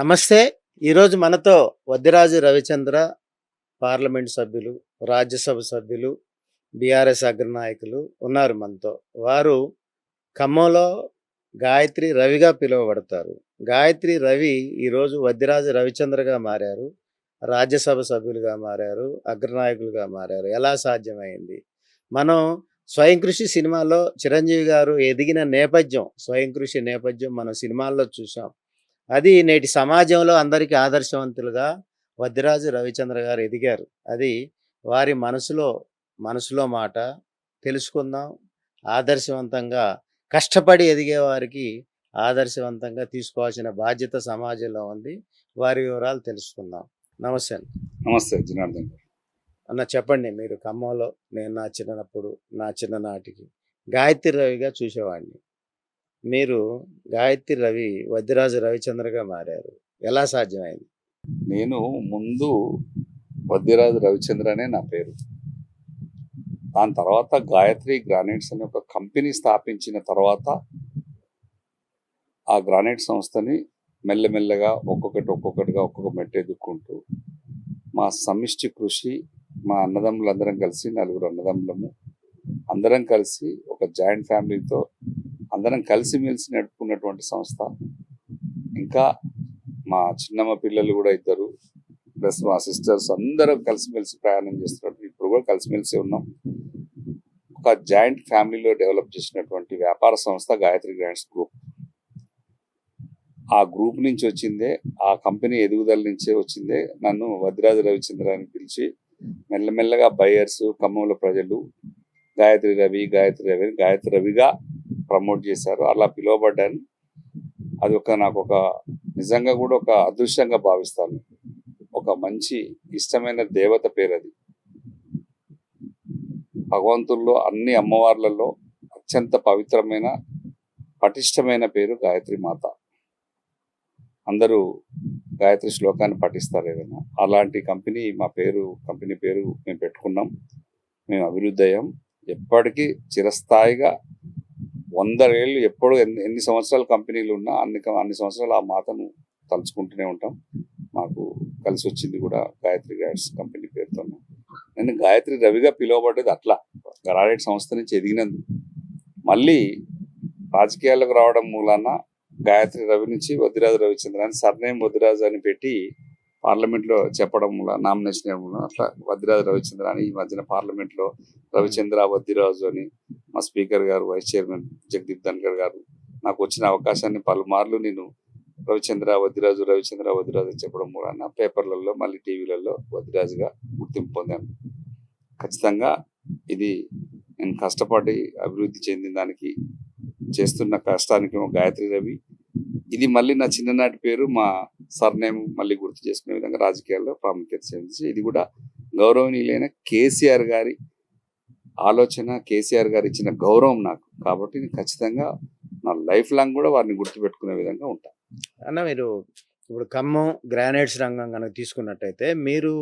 నమస్తే. ఈరోజు మనతో వద్దిరాజు రవిచంద్ర పార్లమెంట్ సభ్యులు రాజ్యసభ సభ్యులు బీఆర్ఎస్ అగ్రనాయకులు ఉన్నారు మనతో. వారు ఖమ్మంలో గాయత్రి రవిగా పిలువబడతారు. గాయత్రి రవి ఈరోజు వద్దిరాజు రవిచంద్రగా మారారు. రాజ్యసభ సభ్యులుగా మారారు. అగ్రనాయకులుగా మారారు. ఎలా సాధ్యమైంది? మనం స్వయం కృషి సినిమాలో చిరంజీవి గారు ఎదిగిన నేపథ్యం స్వయం కృషి నేపథ్యం మనం సినిమాల్లో చూసాం అది నేటి సమాజంలో అందరికీ ఆదర్శవంతులుగా వద్దిరాజు రవిచంద్ర గారు ఎదిగారు. అది వారి మనసులో మనసులో మాట తెలుసుకుందాం ఆదర్శవంతంగా కష్టపడి ఎదిగే వారికి ఆదర్శవంతంగా తీసుకోవాల్సిన బాధ్యత సమాజంలో ఉంది. వారి వివరాలు తెలుసుకుందాం. నమస్తే. నమస్తే జనార్దన్ గారు. అన్న చెప్పండి మీరు ఖమ్మంలో నేను నా చిన్నప్పుడు నా చిన్ననాటికి గాయత్రి రవిగా చూసేవాడిని. మీరు గాయత్రి రవి వద్యరాజు రవిచంద్రగా మారారు. ఎలా సాధ్యమైంది? నేను ముందు వద్యరాజు రవిచంద్ర అనే నా పేరు. దాని తర్వాత గాయత్రి గ్రానైట్స్ అనే ఒక కంపెనీ స్థాపించిన తర్వాత ఆ గ్రానైట్ సంస్థని మెల్లమెల్లగా ఒక్కొక్కటి ఒక్కొక్కటిగా ఒక్కొక్క మెట్టు ఎదుర్కొంటూ మా సమిష్టి కృషి మా అన్నదమ్ములందరం కలిసి నలుగురు అన్నదమ్ములము అందరం కలిసి ఒక జాయింట్ ఫ్యామిలీతో అందరం కలిసిమెలిసి నడుపుకున్నటువంటి సంస్థ. ఇంకా మా చిన్నమ్మ పిల్లలు కూడా ఇద్దరు ప్లస్ మా సిస్టర్స్ అందరం కలిసిమెలిసి ప్రయాణం చేస్తున్నారు ఇప్పుడు కూడా కలిసిమెలిసి ఉన్నాం. ఒక జాయింట్ ఫ్యామిలీలో డెవలప్ చేసినటువంటి వ్యాపార సంస్థ గాయత్రి గ్రాండ్స్ గ్రూప్. ఆ గ్రూప్ నుంచి వచ్చిందే ఆ కంపెనీ ఎదుగుదల నుంచే వచ్చిందే నన్ను వద్రాజు రవిచంద్ర అని పిలిచి మెల్లమెల్లగా బయర్స్ ఖమ్మంలో ప్రజలు గాయత్రి రవి గాయత్రి రవి గాయత్రి రవిగా ప్రమోట్ చేశారు. అలా పిలువబడ్డాను. అది ఒక నాకు ఒక నిజంగా కూడా ఒక అదృష్టంగా భావిస్తాను. ఒక మంచి ఇష్టమైన దేవత పేరు అది భగవంతుల్లో అన్ని అమ్మవార్లలో అత్యంత పవిత్రమైన పటిష్టమైన పేరు గాయత్రి మాత. అందరూ గాయత్రి శ్లోకాన్ని పఠిస్తారు ఏదైనా. అలాంటి కంపెనీ మా పేరు కంపెనీ పేరు మేము పెట్టుకున్నాం. మేము అభివృద్ధి అయ్యాం. ఎప్పటికీ చిరస్థాయిగా వంద ఏళ్ళు ఎప్పుడు ఎన్ని ఎన్ని సంవత్సరాలు కంపెనీలు ఉన్నా అన్ని అన్ని సంవత్సరాలు ఆ మాతను తలుచుకుంటూనే ఉంటాం. మాకు కలిసి వచ్చింది కూడా గాయత్రి గైడ్స్ కంపెనీ పేరుతో నేను గాయత్రి రవిగా పిలువబడ్డది అట్లా. గరాడేట్ సంస్థ నుంచి ఎదిగినందుకు. మళ్ళీ రాజకీయాలకు రావడం మూలాన గాయత్రి రవి నుంచి వద్దిరాజు రవిచంద్ర అని సర్నేమ్ వద్దిరాజు అని పెట్టి పార్లమెంట్లో చెప్పడం మూల నామినేషన్ ఇవ్వడం అట్లా వద్దిరాజు రవిచంద్ర అని ఈ మధ్యన పార్లమెంట్లో రవిచంద్ర వద్దిరాజు అని మా స్పీకర్ గారు వైస్ చైర్మన్ జగదీప్ ధన్కర్ గారు నాకు వచ్చిన అవకాశాన్ని పలుమార్లు నేను రవిచంద్ర వదిరాజు రవిచంద్ర వదిరాజు అని చెప్పడం మూలన పేపర్లలో మళ్ళీ టీవీలలో వదిరాజుగా గుర్తింపు పొందాను. ఖచ్చితంగా ఇది నేను కష్టపడి అభివృద్ధి చెందిన దానికి చేస్తున్న కష్టానికి గాయత్రి రవి. ఇది మళ్ళీ నా చిన్ననాటి పేరు మా సర్నేమ్ మళ్ళీ గుర్తు చేసుకునే విధంగా రాజకీయాల్లో ప్రాముఖ్యత చెందించి ఇది కూడా గౌరవనీయులైన కేసీఆర్ గారి ఆలోచన కేసీఆర్ గారు ఇచ్చిన గౌరవం నాకు. కాబట్టి నేను ఖచ్చితంగా నా లైఫ్ లాంగ్ కూడా వారిని గుర్తుపెట్టుకునే విధంగా ఉంటాను అన్న మీరు ఇప్పుడు ఖమ్మం గ్రానైట్స్ రంగం కనుక తీసుకున్నట్టయితే మీరు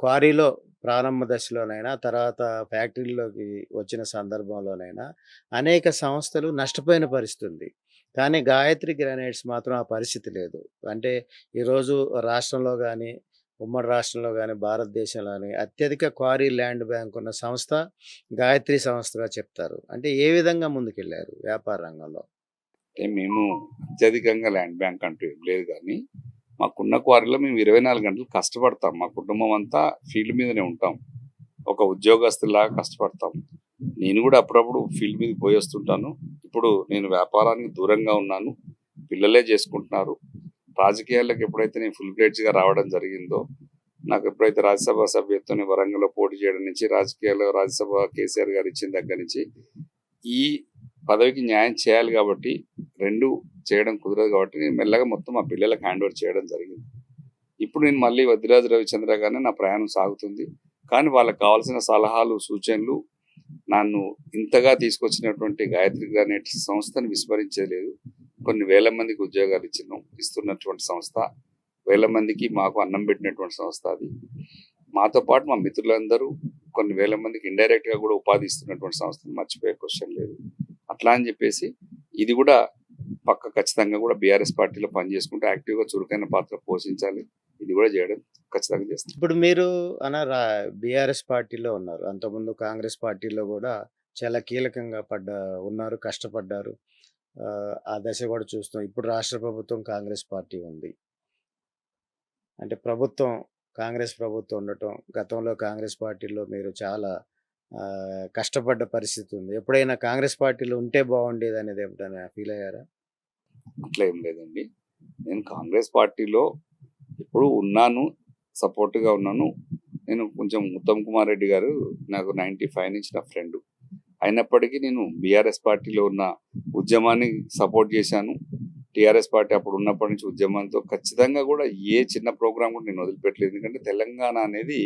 క్వారీలో ప్రారంభ దశలోనైనా తర్వాత ఫ్యాక్టరీలోకి వచ్చిన సందర్భంలోనైనా అనేక సంస్థలు నష్టపోయిన పరిస్థితి ఉంది. కానీ గాయత్రి గ్రానైట్స్ మాత్రం ఆ పరిస్థితి లేదు. అంటే ఈరోజు రాష్ట్రంలో కానీ ఉమ్మడి రాష్ట్రంలో కానీ భారతదేశంలో కానీ అత్యధిక క్వారీ ల్యాండ్ బ్యాంక్ ఉన్న సంస్థ గాయత్రి సంస్థగా చెప్తారు. అంటే ఏ విధంగా ముందుకెళ్ళారు వ్యాపార రంగంలో? మేము అత్యధికంగా ల్యాండ్ బ్యాంక్ అంటూ ఏం లేదు కానీ మాకున్న క్వారీలో మేము ఇరవై నాలుగు గంటలు కష్టపడతాం. మా కుటుంబం అంతా ఫీల్డ్ మీదనే ఉంటాం. ఒక ఉద్యోగస్తులాగా కష్టపడతాం. నేను కూడా అప్పుడప్పుడు ఫీల్డ్ మీద పోయి వస్తుంటాను. ఇప్పుడు నేను వ్యాపారానికి దూరంగా ఉన్నాను. పిల్లలే చేసుకుంటున్నారు. రాజకీయాలకు ఎప్పుడైతే నేను ఫుల్గా రావడం జరిగిందో నాకు ఎప్పుడైతే రాజ్యసభ సభ్యత్వం వరంగల్లో పోటీ చేయడం నుంచి రాజకీయాల్లో రాజ్యసభ కేసీఆర్ గారు ఇచ్చిన దగ్గర నుంచి ఈ పదవికి న్యాయం చేయాలి కాబట్టి రెండు చేయడం కుదరదు కాబట్టి నేను మెల్లగా మొత్తం మా పిల్లలకు హ్యాండ్ ఓవర్ చేయడం జరిగింది. ఇప్పుడు నేను మళ్ళీ వద్దిరాజు రవిచంద్ర గారిని నా ప్రయాణం సాగుతుంది. కానీ వాళ్ళకి కావాల్సిన సలహాలు సూచనలు నన్ను ఇంతగా తీసుకొచ్చినటువంటి గాయత్రి గ్రానైట్ సంస్థని విస్మరించలేదు కొన్ని వేల మందికి ఉద్యోగాలు ఇచ్చిన ఇస్తున్నటువంటి సంస్థ వేల మందికి మాకు అన్నం పెట్టినటువంటి సంస్థ అది. మాతో పాటు మా మిత్రులందరూ కొన్ని వేల మందికి ఇండైరెక్ట్గా కూడా ఉపాధి ఇస్తున్నటువంటి సంస్థను మర్చిపోయే క్వశ్చన్ లేదు. అట్లా అని చెప్పేసి ఇది కూడా పక్క ఖచ్చితంగా కూడా బీఆర్ఎస్ పార్టీలో పనిచేసుకుంటూ యాక్టివ్గా చురుకైన పాత్ర పోషించాలి. ఇది కూడా చేయడం ఖచ్చితంగా చేస్తాం. ఇప్పుడు మీరు అన్న బీఆర్ఎస్ పార్టీలో ఉన్నారు. అంతకుముందు కాంగ్రెస్ పార్టీలో కూడా చాలా కీలకంగా పడ్డ ఉన్నారు కష్టపడ్డారు. ఆ, దశ కూడా చూస్తాం ఇప్పుడు రాష్ట్ర ప్రభుత్వం కాంగ్రెస్ పార్టీ ఉంది. అంటే ప్రభుత్వం కాంగ్రెస్ ప్రభుత్వం ఉండటం గతంలో కాంగ్రెస్ పార్టీలో మీరు చాలా కష్టపడ్డ పరిస్థితి ఉంది. ఎప్పుడైనా కాంగ్రెస్ పార్టీలో ఉంటే బాగుండేది అనేది ఎప్పుడైనా ఫీల్ అయ్యారా? అట్లా ఏం లేదండి. నేను కాంగ్రెస్ పార్టీలో ఎప్పుడు ఉన్నాను సపోర్ట్గా ఉన్నాను. నేను కొంచెం ఉత్తమ్ కుమార్ రెడ్డి గారు నాకు నైంటీ ఫైవ్ నుంచి నా ఫ్రెండ్. అయినప్పటికీ నేను బీఆర్ఎస్ పార్టీలో ఉన్న ఉద్యమాన్ని సపోర్ట్ చేశాను. టీఆర్ఎస్ పార్టీ అప్పుడు ఉన్నప్పటి నుంచి ఉద్యమంతో ఖచ్చితంగా కూడా ఏ చిన్న ప్రోగ్రామ్ కూడా నేను వదిలిపెట్టలేదు. ఎందుకంటే తెలంగాణ అనేది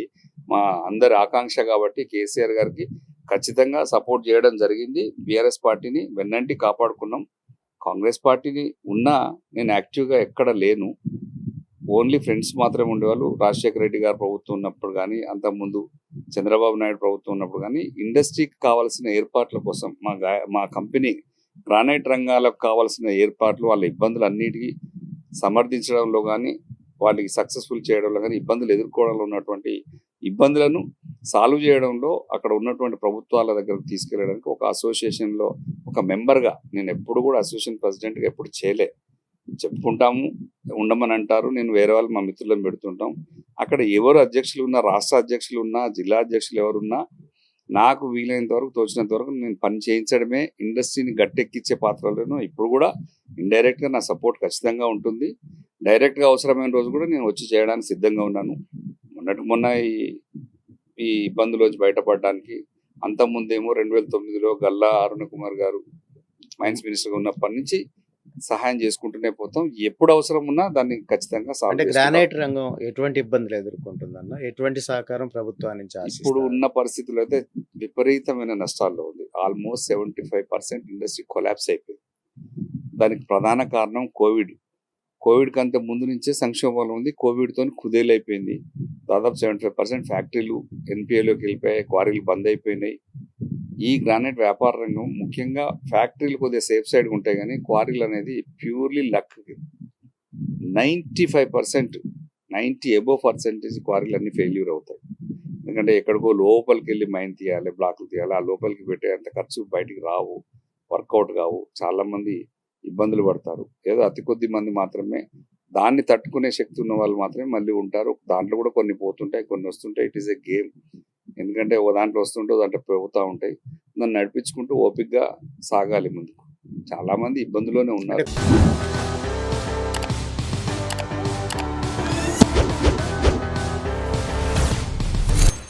మా అందరి ఆకాంక్ష కాబట్టి కేసీఆర్ గారికి ఖచ్చితంగా సపోర్ట్ చేయడం జరిగింది. బీఆర్ఎస్ పార్టీని వెన్నంటి కాపాడుకున్నాం. కాంగ్రెస్ పార్టీని ఉన్నా నేను యాక్టివ్గా ఎక్కడ లేను. ఓన్లీ ఫ్రెండ్స్ మాత్రమే ఉండేవాళ్ళు. రాజశేఖర రెడ్డి గారు ప్రభుత్వం ఉన్నప్పుడు కానీ అంతకుముందు చంద్రబాబు నాయుడు ప్రభుత్వం ఉన్నప్పుడు కానీ ఇండస్ట్రీకి కావాల్సిన ఏర్పాట్ల కోసం మా గా మా కంపెనీ గ్రానైట్ రంగాలకు కావాల్సిన ఏర్పాట్లు వాళ్ళ ఇబ్బందులు అన్నిటికీ సమర్థించడంలో కానీ వాళ్ళకి సక్సెస్ఫుల్ చేయడంలో కానీ ఇబ్బందులు ఎదుర్కోవడంలో ఉన్నటువంటి ఇబ్బందులను సాల్వ్ చేయడంలో అక్కడ ఉన్నటువంటి ప్రభుత్వాల దగ్గరకు తీసుకెళ్ళడానికి ఒక అసోసియేషన్లో ఒక మెంబర్గా నేను ఎప్పుడు కూడా అసోసియేషన్ ప్రెసిడెంట్గా ఎప్పుడు చేయలే. చెప్పుకుంటాము ఉండమని అంటారు. నేను వేరే వాళ్ళు మా మిత్రులను పెడుతుంటాం. అక్కడ ఎవరు అధ్యక్షులు ఉన్నా రాష్ట్ర అధ్యక్షులు ఉన్నా జిల్లా అధ్యక్షులు ఎవరున్నా నాకు వీలైనంత వరకు తోచినంత వరకు నేను పని చేయించడమే ఇండస్ట్రీని గట్టెక్కించే పాత్రలను ఇప్పుడు కూడా ఇండైరెక్ట్గా నా సపోర్ట్ ఖచ్చితంగా ఉంటుంది. డైరెక్ట్గా అవసరమైన రోజు కూడా నేను వచ్చి చేయడానికి సిద్ధంగా ఉన్నాను. మొన్నటి మొన్న ఈ ఈ ఇబ్బందులోంచి బయటపడడానికి అంతకుముందేమో రెండు వేల తొమ్మిదిలో గల్లా అరుణ్ కుమార్ గారు మైన్స్ మినిస్టర్గా ఉన్నప్పటి నుంచి సహాయం చేసుకుంటూనే పోతాం. ఎప్పుడు అవసరం ఉన్నా దాన్ని ఖచ్చితంగా అంటే. గ్రానైట్ రంగం ఎటువంటి ఇబ్బందులు ఎదుర్కొంటుందన్న? ఎటువంటి సహకారం ప్రభుత్వానికి ఇప్పుడు? ఉన్న పరిస్థితుల్లో అయితే విపరీతమైన నష్టాల్లో ఉంది. Almost seventy five percent industry collapse అయిపోయింది. దానికి ప్రధాన కారణం కోవిడ్. కోవిడ్ కంటే ముందు నుంచే సంక్షోభంలో ఉంది. కోవిడ్ తోని కుదేలైపోయింది. దాదాపు సెవెంటీ ఫైవ్ పర్సెంట్ ఫ్యాక్టరీలు ఎన్పిఏలోకి వెళ్ళిపోయాయి. క్వారీలు బంద్ అయిపోయినాయి. ఈ గ్రానైట్ వ్యాపార రంగం ముఖ్యంగా ఫ్యాక్టరీలు కొద్దిగా సేఫ్ సైడ్ ఉంటాయి కానీ క్వారీలు అనేది purely luck ninety five percent ninety above percentage క్వారీలు అన్ని ఫెయిల్యూర్ అవుతాయి. ఎందుకంటే ఎక్కడికో లోపలికి వెళ్ళి మైన్ తీయాలి బ్లాక్లు తీయాలి ఆ లోపలికి పెట్టే అంత ఖర్చు బయటికి రావు వర్కౌట్ కావు చాలామంది ఇబ్బందులు పడతారు. ఏదో అతి కొద్ది మంది మాత్రమే దాన్ని తట్టుకునే శక్తి ఉన్న వాళ్ళు మాత్రమే మళ్ళీ ఉంటారు. దాంట్లో కూడా కొన్ని పోతుంటాయి కొన్ని వస్తుంటాయి. ఇట్ ఈస్ ఎ గేమ్ ఎందుకంటే ఓ దాంట్లో వస్తుంటే దాంట్లో పోతూ ఉంటాయి. దాన్ని నడిపించుకుంటూ ఓపిక్గా సాగాలి ముందుకు. చాలా మంది ఇబ్బందులోనే ఉన్నారు.